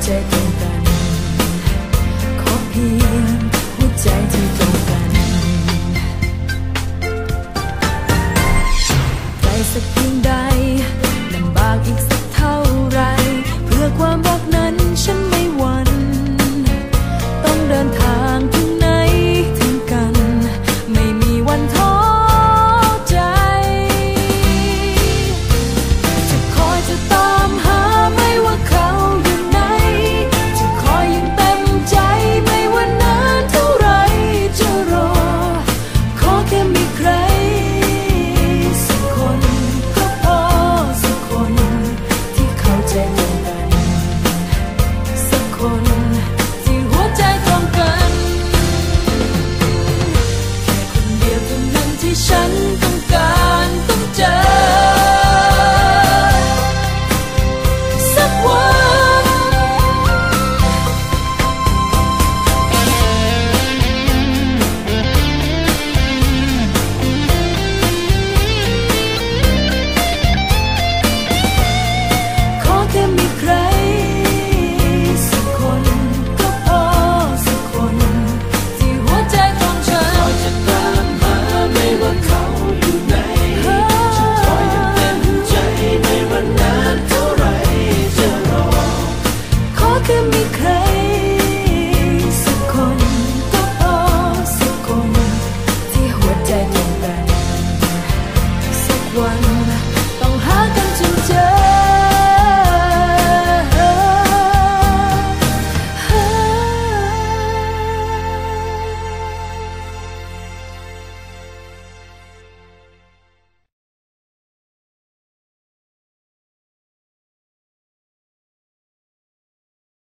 take ที่หัวใจตรงกัน แค่คนเดียวเท่นั้ที่ฉัน